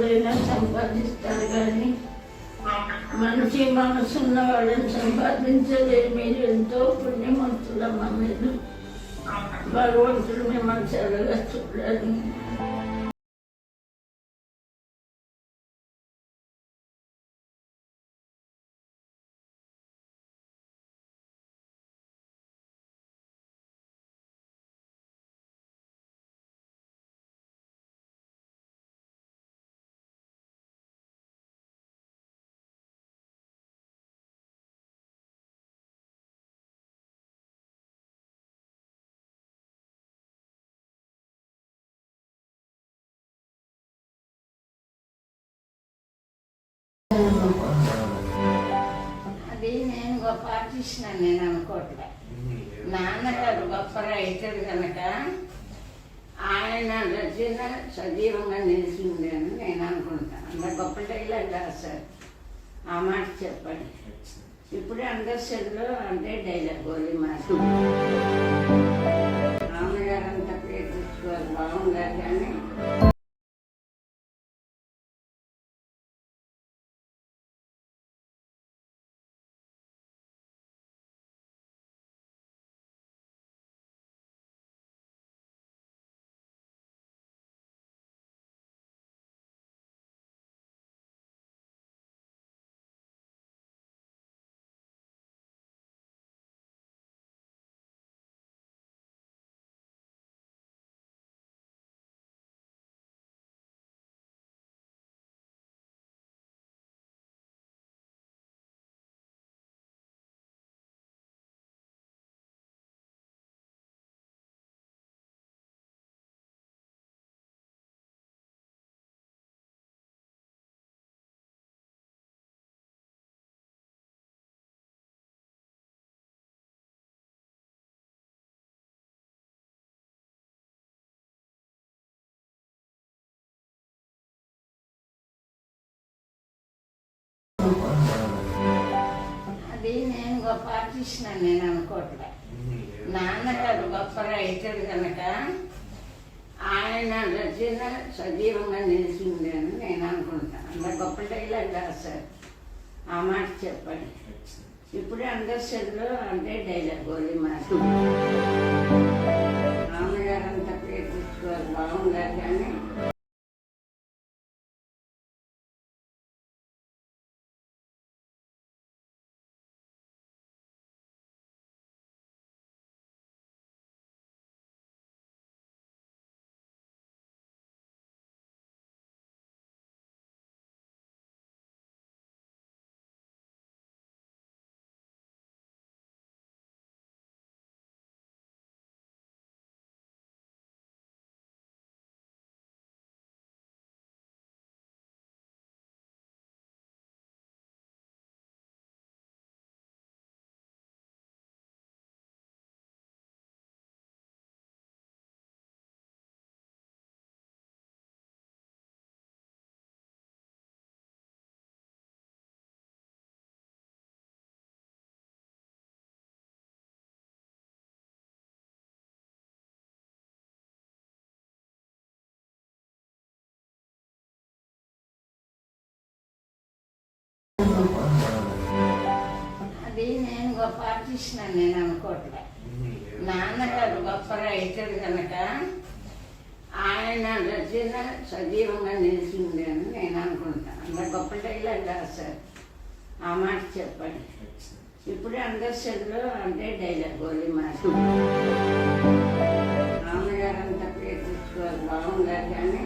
ఎవరైనా సంపాదిస్తారు కానీ మంచి మనసున్న వాళ్ళని సంపాదించలేదు మీరు ఎంతో పుణ్యమంతులమ్మ మీరు భగవంతుడు మిమ్మల్ని చల్లగా చూడాలి. ఆర్టిస్ట్ అని నేను అనుకోవట్లే. నాన్నగారు గొప్ప రైటర్ కనుక ఆయన రచన సజీవంగా నిలిచి అని నేను అనుకుంటాను. అంత గొప్ప డైలాగ్ రాశారు ఆ మాట చెప్పండి. ఇప్పుడే అందరిలో అంటే డైలాగ్ గోలీ మాట. నాన్నగారు అంత పేరు తెచ్చుకోవాలి. బాగుండాలి కానీ ఆర్టిస్ట్ నేను అనుకోవట్లే. నాన్నగారు గొప్ప రైటర్ కనుక ఆయన రచన సజీవంగా నిలిచింది అని నేను అనుకుంటాను. అంత గొప్ప డైలాగ్ రాశారు ఆ మాట చెప్పండి. ఇప్పుడే అందరిలో అంటే డైలాగ్ గోలి మాట. నాన్నగారు అంత పేరు బాగుండాలి కానీ అది నేను గొప్ప ఆర్టిస్ట్ అని నేను అనుకోవట్లే. నాన్నగారు గొప్ప రైటర్ కనుక ఆయన రచన సజీవంగా నిలిచింది అని నేను అనుకుంటాను. అంత గొప్ప డైలాగ్ రాశారు ఆ మాట చెప్పండి. ఇప్పుడే అందరిలో అంటే డైలాగ్ గోలి మాట. నాన్నగారు అంత పేరు బాగుండాలి కానీ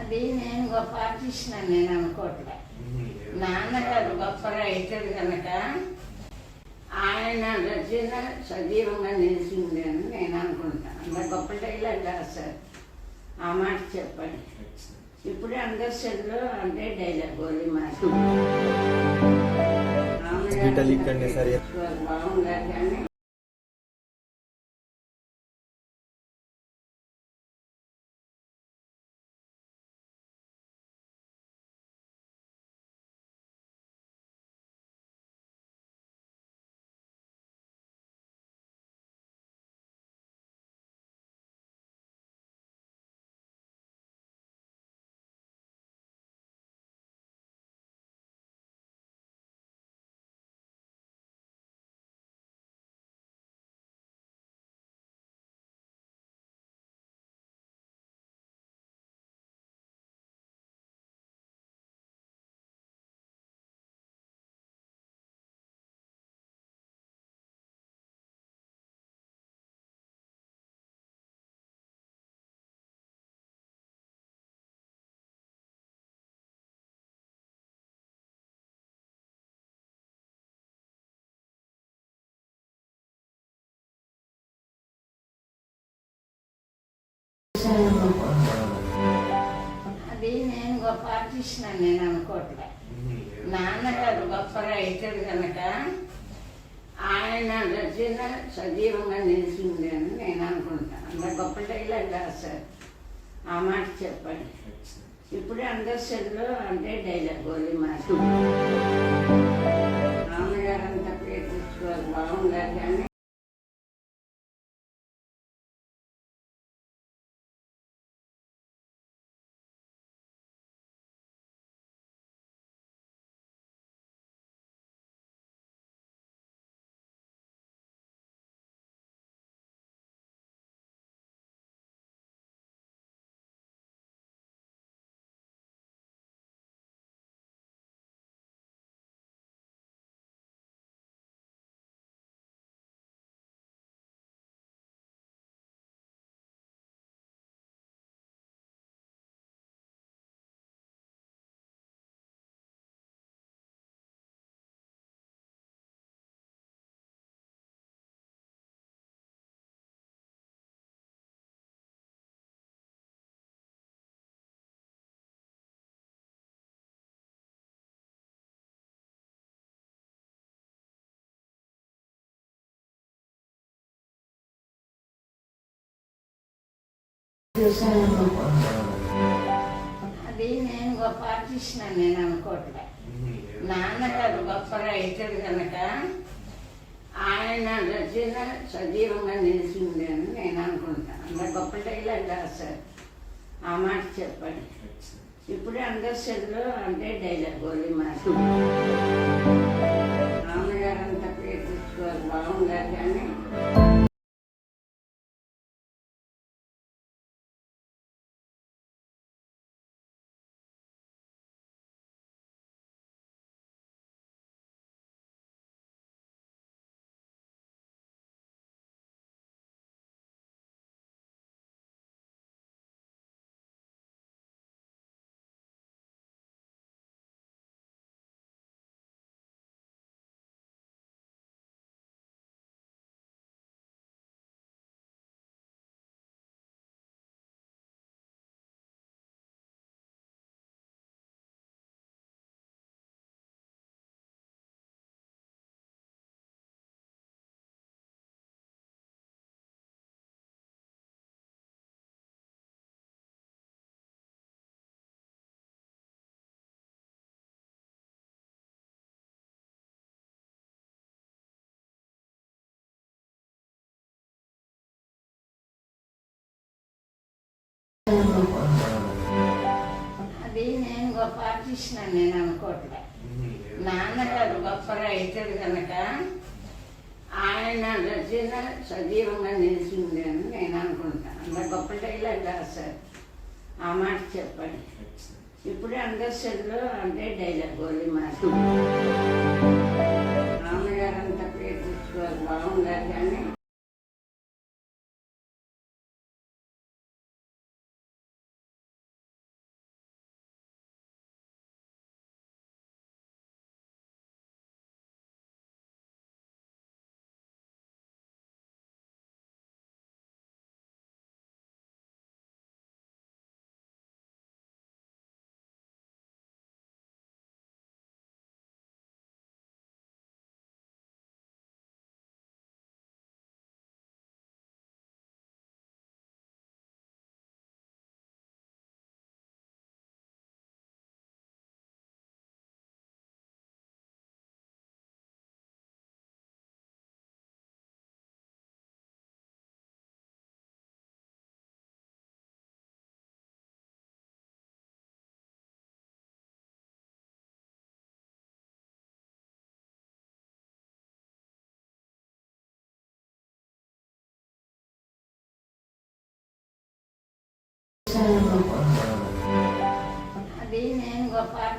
అది నేను గొప్ప ఆర్టిస్ట్ నేను అనుకోవట్లే నాన్నగారు గొప్ప రైటర్ కనుక ఆయన రచన సజీవంగా నిలిచింది అని నేను అనుకుంటాను. అంత గొప్ప డైలాగ్ రాశారు. ఆ మాట చెప్పండి. ఇప్పుడే అందరిలో అంటే డైలాగ్ గోలీ మాట. సరే. బాగుండాలి కానీ అది నేను గొప్ప ఆర్టిస్ట్ అని నేను అనుకోవట్లే నాన్నగారు గొప్ప రైటర్ కనుక ఆయన రచన సజీవంగా నిలిచింది అని నేను అనుకుంటాను అంత గొప్ప డైలాగ్ రాశారు ఆ మాట చెప్పండి. ఇప్పుడే అందరిలో అంటే డైలాగ్ గోలీ మాట. నాన్నగారు అంతా పేరు బాగుండాలి కానీ అది నేను గొప్ప ఆర్టిస్ట్ నేను అనుకోవట్లే నాన్నగారు గొప్ప రైటర్ కనుక ఆయన రచన సజీవంగా నిలిచింది అని నేను అనుకుంటాను. అంత గొప్ప డైలాగ్ రాశారు. ఆ మాట చెప్పండి. ఇప్పుడే సెల్లో అంటే డైలాగ్ గోలీ మాట. నాన్నగారు అంత పేరు తెచ్చుకోవాలి బాగుండాలి కానీ అది నేను గొప్ప ఆర్టిస్ట్ నేను అనుకోవట్లే. నాన్నగారు గొప్ప రైటర్ కనుక ఆయన రచన సజీవంగా నిలిచింది అని నేను అనుకుంటాను అంత గొప్ప డైలాగ్ రాశారు. ఆ మాట చెప్పండి. ఇప్పుడే అందరిలో అంటే డైలాగ్ గోలీ మాట. నాన్నగారు అంత పేరు బాగుండాలి కానీ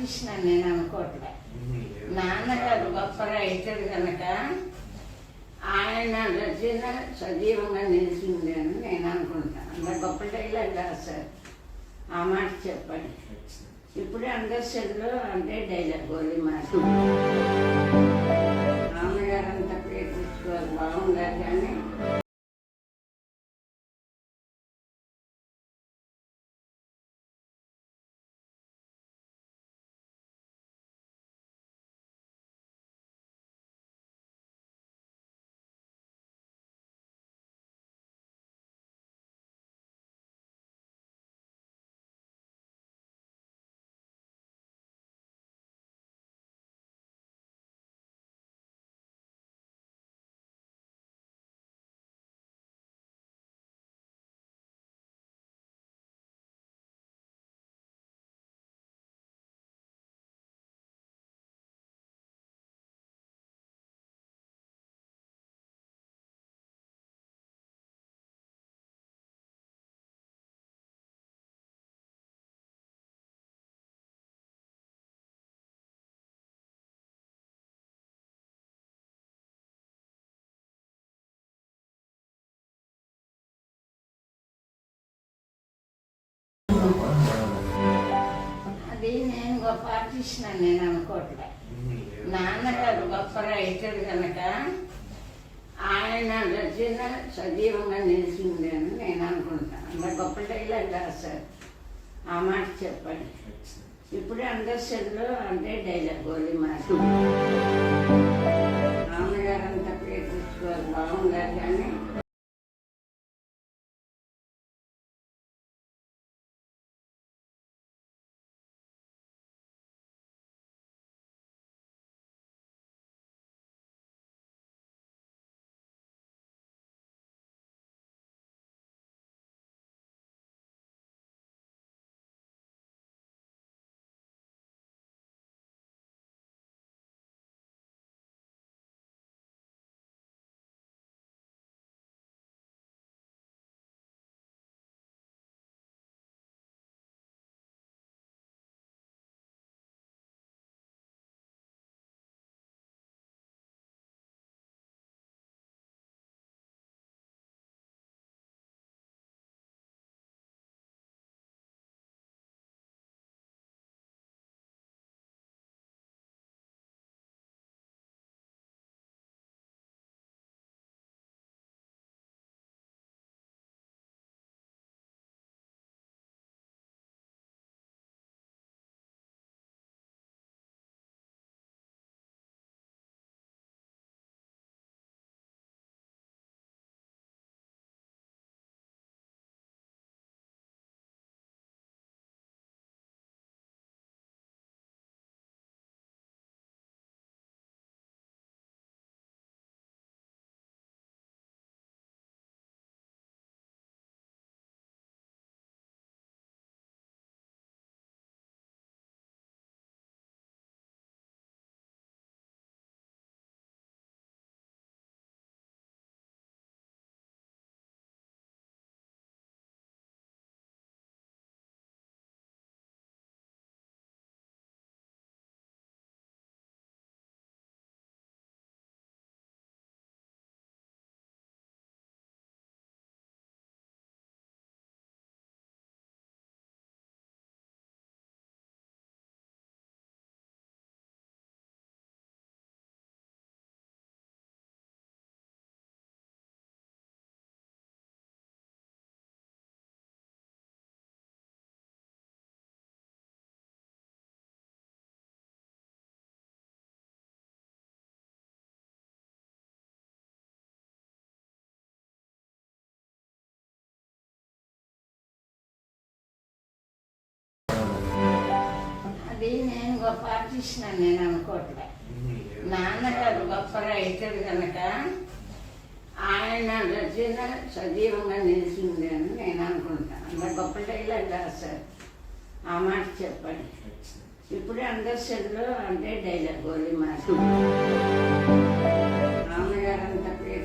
ఆర్టిస్ట్ అని నేను అనుకోవట్లే. నాన్నగారు గొప్ప రైటర్ కనుక ఆయన రచన సజీవంగా నిలిచింది అని నేను అనుకుంటాను. అంత గొప్ప డైలాగ్ రాశారు ఆ మాట చెప్పండి. ఇప్పుడు అండర్స్టాండ్లో అంటే డైలాగ్ గోలీ మాట. నాన్నగారు అంత పేరు తెచ్చుకోవాలి బాగుండాలి కానీ అది నేను గొప్ప ఆర్టిస్ట్ నేను అనుకోవట్లే నాన్నగారు గొప్ప రైటర్ కనుక ఆయన రచన సజీవంగా నిలిచింది అని నేను అనుకుంటాను. అంత గొప్ప డైలాగ్ రాశారు ఆ మాట చెప్పండి. ఇప్పుడు సెల్లో అంటే డైలాగ్ గోలీ మాట. గొప్ప ఆర్టిస్ట్ నేను అనుకోవట్లే నాన్నగారు గొప్ప రైటర్ కనుక ఆయన రచన సజీవంగా నిలిచింది అని నేను అనుకుంటాను అంత గొప్ప డైలాగ్ రాశారు ఆ మాట చెప్పండి. ఇప్పుడు అండర్స్టాండ్లో అంటే డైలాగ్ గోలీ మాట